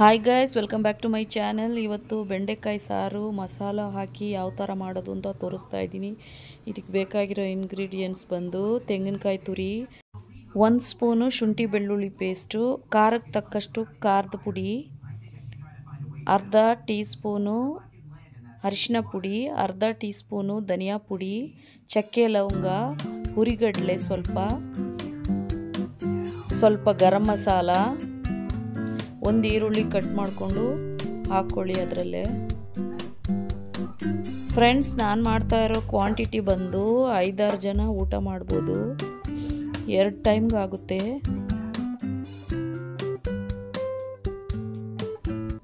Hi guys welcome back to my channel ಇವತ್ತು ಬೆಂಡೆಕಾಯಿ ಸಾರು, ಮಸಾಲ ಹಾಕಿ ಯಾವ ಥರ ಮಾಡೋದು ಅಂತ ತೋರಿಸ್ತಾ ಇದ್ದೀನಿ. ಇದಕ್ಕೆ ಬೇಕಾಗಿರೋ ಇಂಗ್ರೀಡಿಯೆಂಟ್ಸ್ ಬಂದು ತೆಂಗಿನಕಾಯಿ ತುರಿ ಒಂದು ಸ್ಪೂನು ಶುಂಠಿ ಬೆಳ್ಳುಳ್ಳಿ ಪೇಸ್ಟು ಖಾರಕ್ಕೆ ತಕ್ಕಷ್ಟು ಖಾರದ ಪುಡಿ, ಅರ್ಧ ಟೀ ಸ್ಪೂನು ಅರಿಶಿನ ಪುಡಿ, ಅರ್ಧ ಟೀ ಸ್ಪೂನು ಧನಿಯಾ ಪುಡಿ, ಚಕ್ಕೆ ಲವಂಗ, ಹುರಿಗಡಲೆ ಸ್ವಲ್ಪ ಸ್ವಲ್ಪ ಗರಂ ಮಸಾಲ ಒಂದು ಈರುಳ್ಳಿ ಕಟ್ ಮಾಡಿಕೊಂಡು ಹಾಕ್ಕೊಳ್ಳಿ ಅದರಲ್ಲೇ. ಫ್ರೆಂಡ್ಸ್ ನಾನು ಮಾಡ್ತಾ ಇರೋ ಕ್ವಾಂಟಿಟಿ ಬಂದು ಐದಾರು ಜನ ಊಟ ಮಾಡ್ಬೋದು. ಎರಡು ಟೈಮ್ಗೆ ಆಗುತ್ತೆ.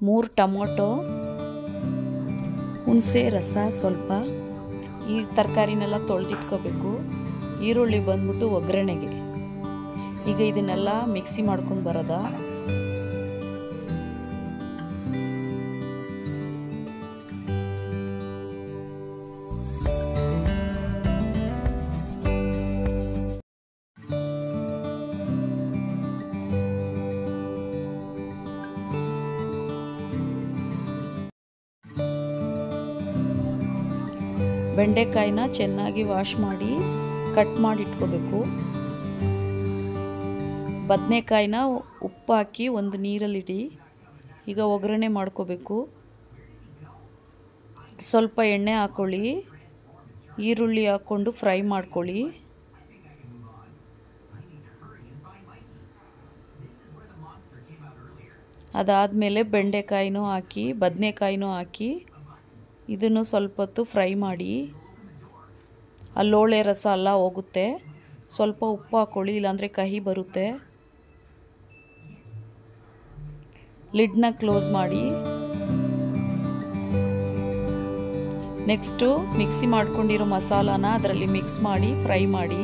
ಮೂರು ಟೊಮೊಟೊ, ಹುಣಸೆ, ರಸ ಸ್ವಲ್ಪ. ಈ ತರಕಾರಿನೆಲ್ಲ ತೊಳೆದಿಟ್ಕೋಬೇಕು. ಈರುಳ್ಳಿ ಬಂದ್ಬಿಟ್ಟು ಒಗ್ಗರಣೆಗೆ. ಈಗ ಇದನ್ನೆಲ್ಲ ಮಿಕ್ಸಿ ಮಾಡ್ಕೊಂಡು ಬರೋದಾ? ಬೆಂಡೆಕಾಯಿನ ಚೆನ್ನಾಗಿ ವಾಶ್ ಮಾಡಿ ಕಟ್ ಮಾಡಿ ಇಟ್ಕೋಬೇಕು. ಬದನೆಕಾಯಿನ ಉಪ್ಪು ಹಾಕಿ ಒಂದು ನೀರಲ್ಲಿಡಿ ಈಗ ಒಗ್ಗರಣೆ ಮಾಡ್ಕೋಬೇಕು. ಸ್ವಲ್ಪ ಎಣ್ಣೆ ಹಾಕ್ಕೊಳ್ಳಿ ಈರುಳ್ಳಿ ಹಾಕ್ಕೊಂಡು ಫ್ರೈ ಮಾಡ್ಕೊಳ್ಳಿ. ಅದಾದಮೇಲೆ ಬೆಂಡೆಕಾಯಿನೂ ಹಾಕಿ, ಬದನೆಕಾಯಿನೂ ಹಾಕಿ ಇದನ್ನು ಸ್ವಲ್ಪ ಹೊತ್ತು ಫ್ರೈ ಮಾಡಿ, ಅಲ್ಲೋಳೆ ರಸ ಎಲ್ಲ ಹೋಗುತ್ತೆ. ಸ್ವಲ್ಪ ಉಪ್ಪು ಹಾಕ್ಕೊಳ್ಳಿ ಇಲ್ಲಾಂದರೆ ಕಹಿ ಬರುತ್ತೆ. ಲಿಡ್ನ ಕ್ಲೋಸ್ ಮಾಡಿ. ನೆಕ್ಸ್ಟು ಮಿಕ್ಸಿ ಮಾಡ್ಕೊಂಡಿರೋ ಮಸಾಲಾನ ಅದರಲ್ಲಿ ಮಿಕ್ಸ್ ಮಾಡಿ, ಫ್ರೈ ಮಾಡಿ.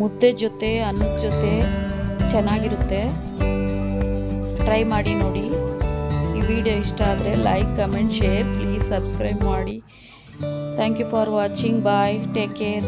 ಮುದ್ದೆ ಜೊತೆ, ಅನ್ನದ ಜೊತೆ ಚೆನ್ನಾಗಿರುತ್ತೆ. ಟ್ರೈ ಮಾಡಿ ನೋಡಿ. ಈ ವಿಡಿಯೋ ಇಷ್ಟ ಆದರೆ like comment share please subscribe ಮಾಡಿ. Thank you for watching bye take care